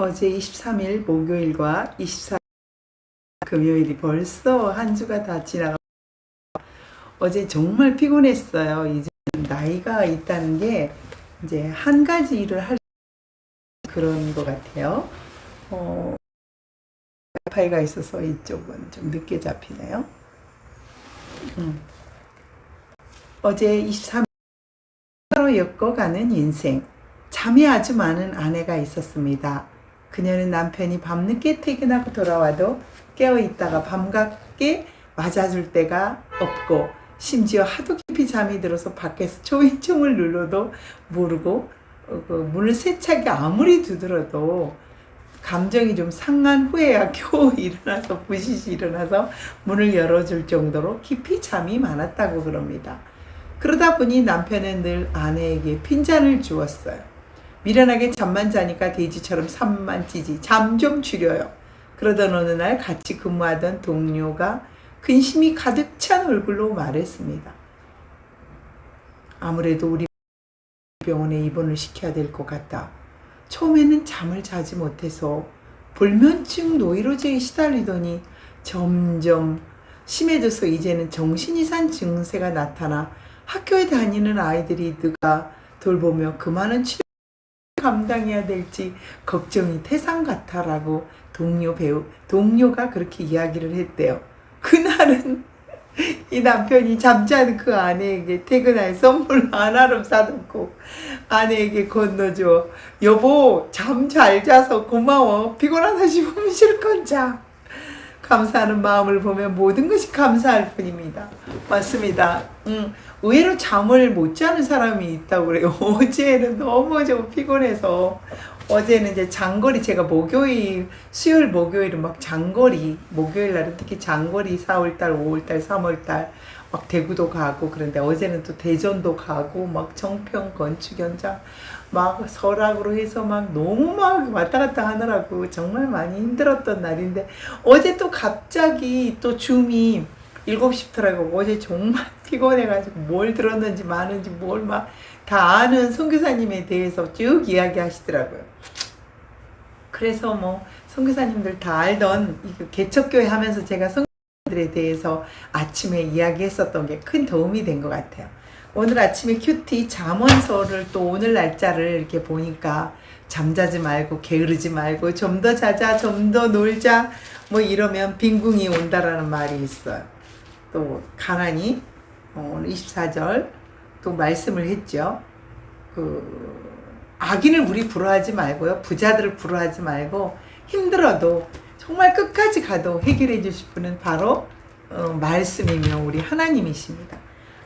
어제 23일 목요일과 24일 금요일이 벌써 한 주가 다 지나가. 어제 정말 피곤했어요. 이제 나이가 있다는 게 이제 한 가지 일을 할 그런 것 같아요. 어, 와이파이가 있어서 이쪽은 좀 늦게 잡히네요. 음. 어제 23일 서로 엮어가는 인생. 잠이 아주 많은 아내가 있었습니다. 그녀는 남편이 밤늦게 퇴근하고 돌아와도 깨어 있다가 밤갑게 맞아줄 때가 없고 심지어 하도 깊이 잠이 들어서 밖에서 초인종을 눌러도 모르고 어, 그 문을 세차게 아무리 두드려도 감정이 좀 상한 후에야 겨우 일어나서 부시시 일어나서 문을 열어줄 정도로 깊이 잠이 많았다고 그럽니다. 그러다 보니 남편은 늘 아내에게 핀잔을 주었어요. 미련하게 잠만 자니까 돼지처럼 잠만 찌지. 잠 좀 줄여요. 그러던 어느 날 같이 근무하던 동료가 근심이 가득 찬 얼굴로 말했습니다. 아무래도 우리 병원에 입원을 시켜야 될 것 같다. 처음에는 잠을 자지 못해서 불면증 노이로제에 시달리더니 점점 심해져서 이제는 정신이상 증세가 나타나 학교에 다니는 아이들이 누가 돌보며 그 많은 치료 감당해야 될지 걱정이 태산 같아라고 동료 배우 동료가 그렇게 이야기를 했대요. 그날은 이 남편이 잠자는 그 아내에게 퇴근할 선물 하나를 사놓고 아내에게 건너줘. 여보 잠 잘 자서 고마워. 피곤하다 싶으면 실컷 자. 감사하는 마음을 보면 모든 것이 감사할 뿐입니다. 맞습니다. 음, 의외로 잠을 못 자는 사람이 있다고 그래요. 어제는 너무 좀 피곤해서 어제는 이제 장거리 제가 목요일 수요일 목요일은 막 장거리 목요일 날은 특히 장거리 4월달 5월달 3월달 막 대구도 가고 그런데 어제는 또 대전도 가고 막 정평 건축 현장 막 설악으로 해서 막 너무 막 왔다 갔다 하느라고 정말 많이 힘들었던 날인데 어제 또 갑자기 또 줌이 7시더라고 어제 정말 피곤해가지고 뭘 들었는지 많은지 뭘 막 다 아는 선교사님에 대해서 쭉 이야기 하시더라고요. 그래서 뭐 선교사님들 다 알던 이 개척교회 하면서 제가 선교사 들에 대해서 아침에 이야기했었던 게 큰 도움이 된 것 같아요. 오늘 아침에 큐티 잠언서를 또 오늘 날짜를 이렇게 보니까 잠자지 말고 게으르지 말고 좀 더 자자 좀 더 놀자 뭐 이러면 빈궁이 온다라는 말이 있어요. 또 가난이 어, 오늘 24절 또 말씀을 했죠. 그 악인을 우리 부러워하지 말고요. 부자들을 부러워하지 말고 힘들어도 정말 끝까지 가도 해결해 주실 분은 바로 어, 말씀이며 우리 하나님이십니다.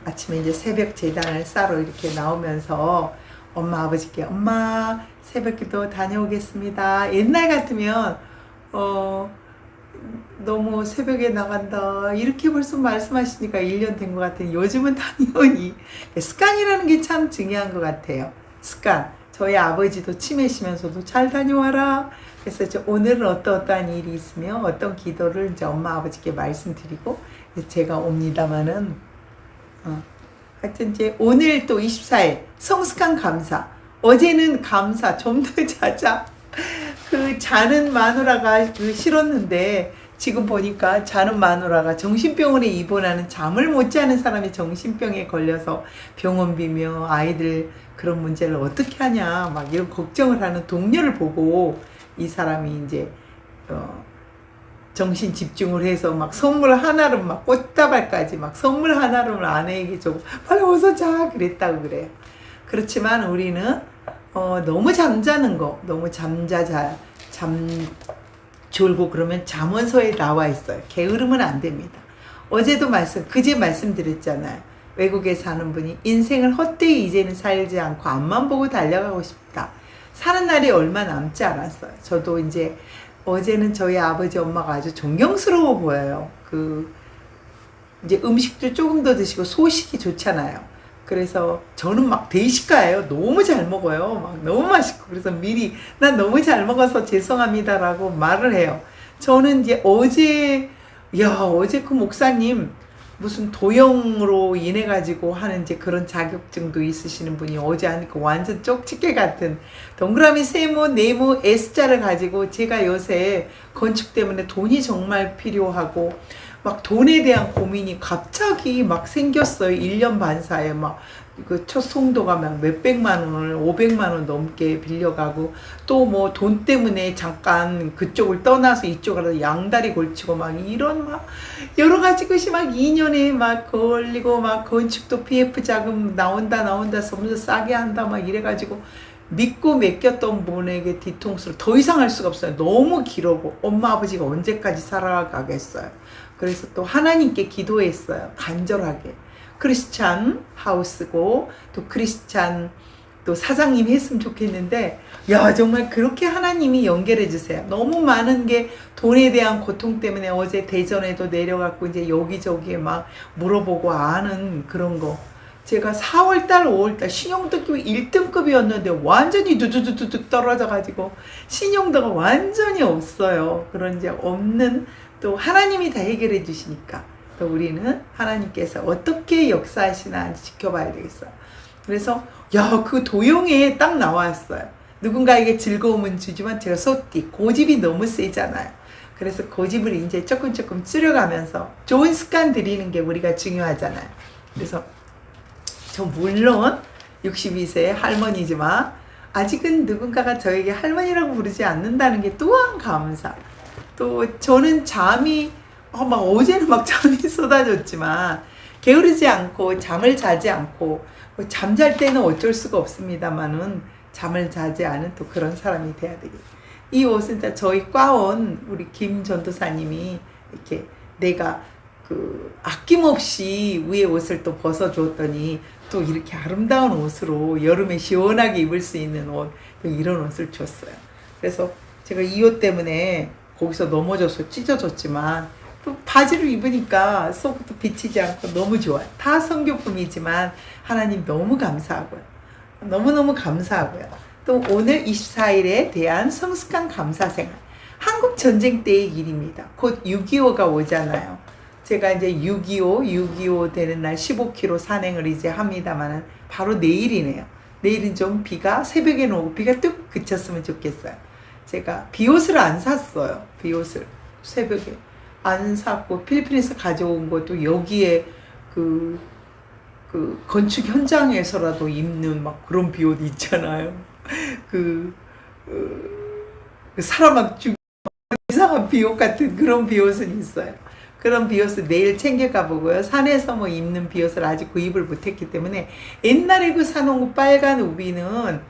아침에 이제 새벽 재단을 싸러 이렇게 나오면서 엄마 아버지께 엄마 새벽 기도 다녀오겠습니다. 옛날 같으면 어 너무 새벽에 나간다 이렇게 벌써 말씀하시니까 1년 된 것 같아요. 요즘은 당연히 습관이라는 게 참 중요한 것 같아요. 습관. 저희 아버지도 치매시면서도 잘 다녀와라. 그래서 이제 오늘은 어떠어떠한 일이 있으며 어떤 기도를 이제 엄마 아버지께 말씀드리고 제가 옵니다마는 어, 하여튼 이제 오늘 또 24일 성숙한 감사. 어제는 감사 좀 더 자자. 그 자는 마누라가 그 싫었는데 지금 보니까 자는 마누라가 정신병원에 입원하는 잠을 못 자는 사람이 정신병에 걸려서 병원비며 아이들 그런 문제를 어떻게 하냐 막 이런 걱정을 하는 동료를 보고 이 사람이 이제 어 정신 집중을 해서 막 선물 하나를 막 꽃다발까지 막 선물 하나를 아내에게 주고 빨리 어서 자 그랬다고 그래요. 그렇지만 우리는 어, 너무 잠자는 거, 너무 잠자자, 잠 졸고 그러면 잠원서에 나와 있어요. 게으르면 안 됩니다. 어제도 말씀, 그제 말씀드렸잖아요. 외국에 사는 분이 인생을 헛되이 이제는 살지 않고 앞만 보고 달려가고 싶다. 사는 날이 얼마 남지 않았어요. 저도 이제 어제는 저희 아버지 엄마가 아주 존경스러워 보여요. 그 이제 음식도 조금 더 드시고 소식이 좋잖아요. 그래서 저는 막 대식가예요. 너무 잘 먹어요. 막 너무 맛있고 그래서 미리 난 너무 잘 먹어서 죄송합니다라고 말을 해요. 저는 이제 어제 야 어제 그 목사님 무슨 도형으로 인해 가지고 하는 이제 그런 자격증도 있으시는 분이 어제 하니까 완전 쪽집게 같은 동그라미 세모 네모 S자를 가지고 제가 요새 건축 때문에 돈이 정말 필요하고 막 돈에 대한 고민이 갑자기 막 생겼어요. 1년 반 사이에 막 그 첫 송도가 막 몇백만 원을 500만 원 넘게 빌려가고 또 뭐 돈 때문에 잠깐 그쪽을 떠나서 이쪽으로 양다리 걸치고 막 이런 막 여러 가지 것이 막 2년에 막 걸리고 막 건축도 PF 자금 나온다 나온다 서면서 싸게 한다 막 이래가지고 믿고 맡겼던 분에게 뒤통수를 더 이상 할 수가 없어요. 너무 길어고 엄마 아버지가 언제까지 살아가겠어요. 그래서 또 하나님께 기도했어요. 간절하게. 크리스찬 하우스고 또 크리스찬 또 사장님 했으면 좋겠는데 야 정말 그렇게 하나님이 연결해 주세요. 너무 많은 게 돈에 대한 고통 때문에 어제 대전에도 내려갔고 이제 여기저기에 막 물어보고 아는 그런 거. 제가 4월달, 5월달 신용도급이 1등급이었는데 완전히 두두두두둑 떨어져가지고 신용도가 완전히 없어요. 그런 이제 없는 또 하나님이 다 해결해 주시니까 또 우리는 하나님께서 어떻게 역사하시나 지켜봐야 되겠어요. 그래서 야 그 도용에 딱 나왔어요. 누군가에게 즐거움은 주지만 제가 소띠 고집이 너무 세잖아요. 그래서 고집을 이제 조금 조금 줄여가면서 좋은 습관 들이는 게 우리가 중요하잖아요. 그래서 저 물론 62세 할머니지만 아직은 누군가가 저에게 할머니라고 부르지 않는다는 게 또한 감사. 또 저는 잠이 어, 막 어제는 막 잠이 쏟아졌지만 게으르지 않고 잠을 자지 않고 뭐 잠잘 때는 어쩔 수가 없습니다만은 잠을 자지 않은 또 그런 사람이 돼야 되겠. 이 옷은 다 저희 과원 우리 김 전도사님이 이렇게 내가 그 아낌없이 위에 옷을 또 벗어 주었더니 또 이렇게 아름다운 옷으로 여름에 시원하게 입을 수 있는 옷, 또 이런 옷을 줬어요. 그래서 제가 이 옷 때문에 거기서 넘어져서 찢어졌지만 또 바지를 입으니까 속도 비치지 않고 너무 좋아요. 다 성교품이지만 하나님 너무 감사하고요. 너무너무 감사하고요. 또 오늘 24일에 대한 성숙한 감사 생활. 한국 전쟁 때의 일입니다. 곧 6.25가 오잖아요. 제가 이제 6.25, 6.25 되는 날 15km 산행을 이제 합니다만은 바로 내일이네요. 내일은 좀 비가 새벽에는 오고 비가 뚝 그쳤으면 좋겠어요. 제가 비옷을 안 샀어요. 비옷을 새벽에 안 샀고 필리핀에서 가져온 것도 여기에 그, 그 건축 현장에서라도 입는 막 그런 비옷 있잖아요. 그, 그, 그 사람 막 죽, 이상한 비옷 같은 그런 비옷은 있어요. 그런 비옷을 내일 챙겨가 보고요. 산에서 뭐 입는 비옷을 아직 구입을 못했기 때문에 옛날에 그 사놓은 거 빨간 우비는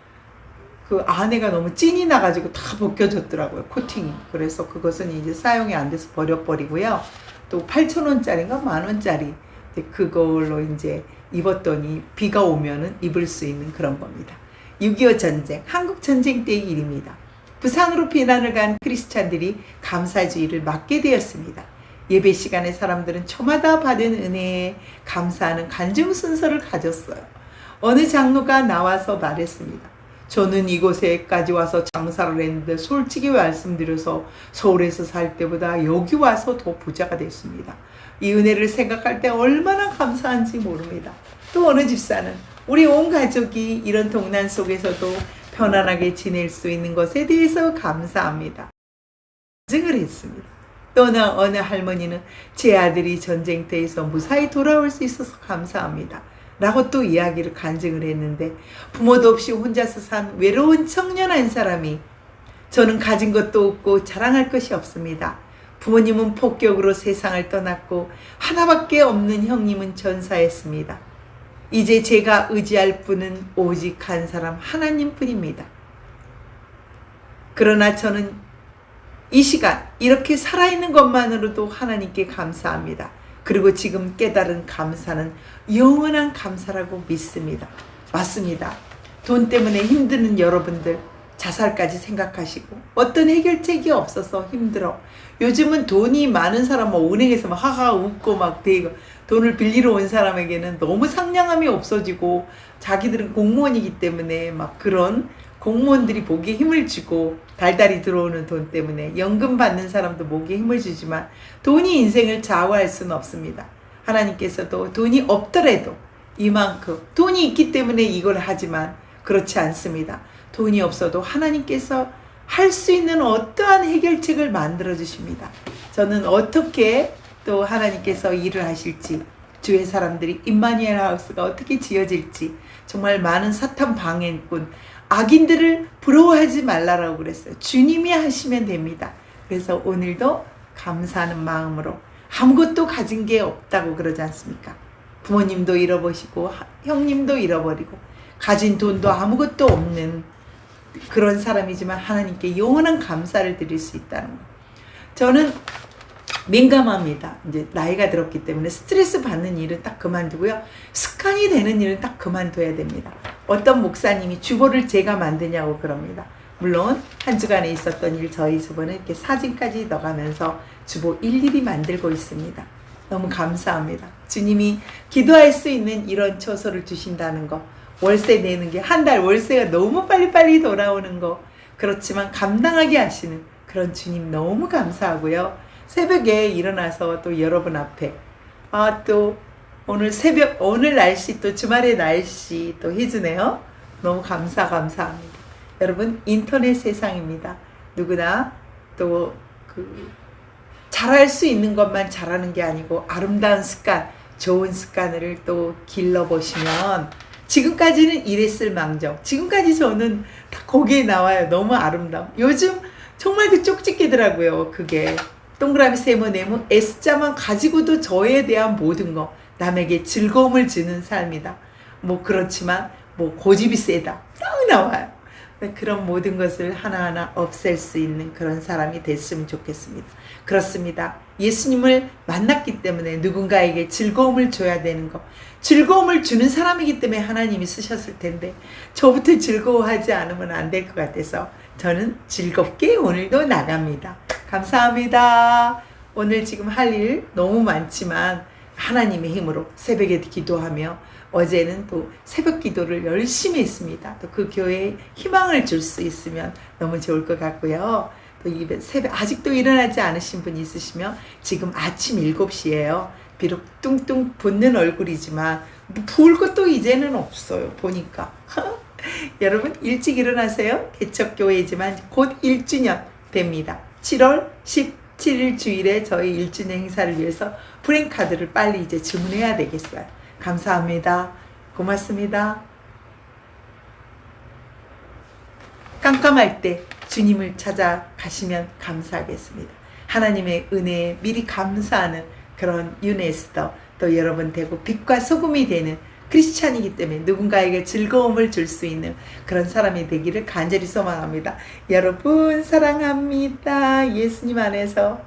그 안에가 너무 찐이 나가지고 다 벗겨졌더라고요. 코팅이. 그래서 그것은 이제 사용이 안 돼서 버려버리고요. 또 8,000원짜리인가 만원짜리. 그걸로 이제 입었더니 비가 오면은 입을 수 있는 그런 겁니다. 6.25 전쟁, 한국 전쟁 때의 일입니다. 부산으로避난을 간 크리스찬들이 감사주의를 맡게 되었습니다. 예배 시간에 사람들은 저마다 받은 은혜에 감사하는 간증 순서를 가졌어요. 어느 장로가 나와서 말했습니다. 저는 이곳에까지 와서 장사를 했는데 솔직히 말씀드려서 서울에서 살 때보다 여기 와서 더 부자가 됐습니다. 이 은혜를 생각할 때 얼마나 감사한지 모릅니다. 또 어느 집사는 우리 온 가족이 이런 동난 속에서도 편안하게 지낼 수 있는 것에 대해서 감사합니다. 증을 했습니다. 또 어느, 어느 할머니는 제 아들이 전쟁터에서 무사히 돌아올 수 있어서 감사합니다. 라고 또 이야기를 간증을 했는데 부모도 없이 혼자서 산 외로운 청년 한 사람이 저는 가진 것도 없고 자랑할 것이 없습니다. 부모님은 폭격으로 세상을 떠났고 하나밖에 없는 형님은 전사했습니다. 이제 제가 의지할 분은 오직 한 사람 하나님 뿐입니다. 그러나 저는 이 시간 이렇게 살아있는 것만으로도 하나님께 감사합니다. 그리고 지금 깨달은 감사는 영원한 감사라고 믿습니다. 맞습니다. 돈 때문에 힘드는 여러분들 자살까지 생각하시고 어떤 해결책이 없어서 힘들어. 요즘은 돈이 많은 사람 뭐 은행에서 막 하하 웃고 막 대고 돈을 빌리러 온 사람에게는 너무 상냥함이 없어지고 자기들은 공무원이기 때문에 막 그런 공무원들이 목에 힘을 주고 달달이 들어오는 돈 때문에 연금 받는 사람도 목에 힘을 주지만 돈이 인생을 좌우할 수는 없습니다. 하나님께서도 돈이 없더라도 이만큼 돈이 있기 때문에 이걸 하지만 그렇지 않습니다. 돈이 없어도 하나님께서 할 수 있는 어떠한 해결책을 만들어 주십니다. 저는 어떻게 또 하나님께서 일을 하실지 주의 사람들이 임마니엘 하우스가 어떻게 지어질지 정말 많은 사탄 방해꾼 악인들을 부러워하지 말라라고 그랬어요. 주님이 하시면 됩니다. 그래서 오늘도 감사하는 마음으로 아무것도 가진 게 없다고 그러지 않습니까? 부모님도 잃어버리고 하- 형님도 잃어버리고 가진 돈도 아무것도 없는 그런 사람이지만 하나님께 영원한 감사를 드릴 수 있다는 거. 저는 민감합니다. 이제 나이가 들었기 때문에 스트레스 받는 일은 딱 그만두고요. 습관이 되는 일은 딱 그만둬야 됩니다. 어떤 목사님이 주보를 제가 만드냐고 그럽니다. 물론 한 주간에 있었던 일 저희 주보는 이렇게 사진까지 넣어가면서 주보 일일이 만들고 있습니다. 너무 감사합니다. 주님이 기도할 수 있는 이런 처소를 주신다는 거. 월세 내는 게 한 달 월세가 너무 빨리빨리 돌아오는 거. 그렇지만 감당하게 하시는 그런 주님 너무 감사하고요. 새벽에 일어나서 또 여러분 앞에 아 또 오늘 새벽 오늘 날씨 또 주말의 날씨 또 해주네요. 너무 감사 감사합니다. 여러분 인터넷 세상입니다. 누구나 또 그 잘할 수 있는 것만 잘하는 게 아니고 아름다운 습관, 좋은 습관을 또 길러 보시면 지금까지는 이랬을 망정. 지금까지 저는 다 거기에 나와요. 너무 아름다움. 요즘 정말 그 쪽집게더라고요. 그게 동그라미 세모 네모 S자만 가지고도 저에 대한 모든 거 남에게 즐거움을 주는 삶이다. 뭐 그렇지만 뭐 고집이 세다. 딱 나와요. 그런 모든 것을 하나하나 없앨 수 있는 그런 사람이 됐으면 좋겠습니다. 그렇습니다. 예수님을 만났기 때문에 누군가에게 즐거움을 줘야 되는 거. 즐거움을 주는 사람이기 때문에 하나님이 쓰셨을 텐데 저부터 즐거워하지 않으면 안 될 것 같아서 저는 즐겁게 오늘도 나갑니다. 감사합니다. 오늘 지금 할 일 너무 많지만 하나님의 힘으로 새벽에 기도하며 어제는 또 새벽 기도를 열심히 했습니다. 또 그 교회에 희망을 줄 수 있으면 너무 좋을 것 같고요. 또이 새벽 아직도 일어나지 않으신 분 있으시면 지금 아침 7시예요. 비록 뚱뚱 붓는 얼굴이지만 뭐 부을 것도 이제는 없어요. 보니까. 여러분 일찍 일어나세요. 개척교회지만 곧 1주년 됩니다. 7월 17일 주일에 저희 1주년 행사를 위해서 프랭카드를 빨리 이제 주문해야 되겠어요. 감사합니다. 고맙습니다. 깜깜할 때 주님을 찾아가시면 감사하겠습니다. 하나님의 은혜에 미리 감사하는 그런 유네스터 또 여러분 되고 빛과 소금이 되는 크리스찬이기 때문에 누군가에게 즐거움을 줄 수 있는 그런 사람이 되기를 간절히 소망합니다. 여러분 사랑합니다. 예수님 안에서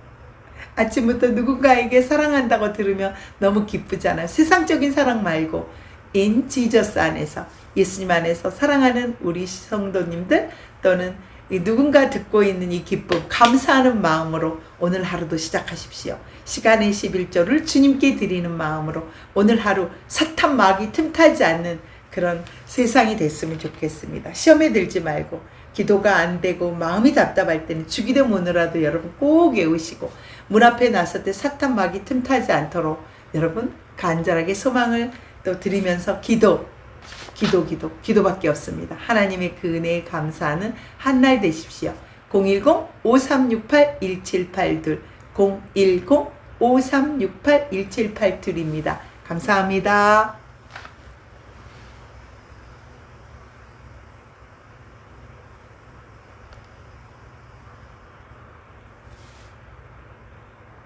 아침부터 누군가에게 사랑한다고 들으면 너무 기쁘잖아요. 세상적인 사랑 말고 in Jesus 안에서 예수님 안에서 사랑하는 우리 성도님들 또는 이 누군가 듣고 있는 이 기쁨 감사하는 마음으로 오늘 하루도 시작하십시오. 시간의 11조를 주님께 드리는 마음으로 오늘 하루 사탄 마귀 틈타지 않는 그런 세상이 됐으면 좋겠습니다. 시험에 들지 말고 기도가 안 되고 마음이 답답할 때는 주기도 오느라도 여러분 꼭 외우시고 문 앞에 나설 때 사탄 마귀 틈타지 않도록 여러분 간절하게 소망을 또 드리면서 기도 기도 기도 기도밖에 없습니다. 하나님의 그 은혜에 감사하는 한 날 되십시오. 010-5368-1782 010-5368-1782입니다. 감사합니다.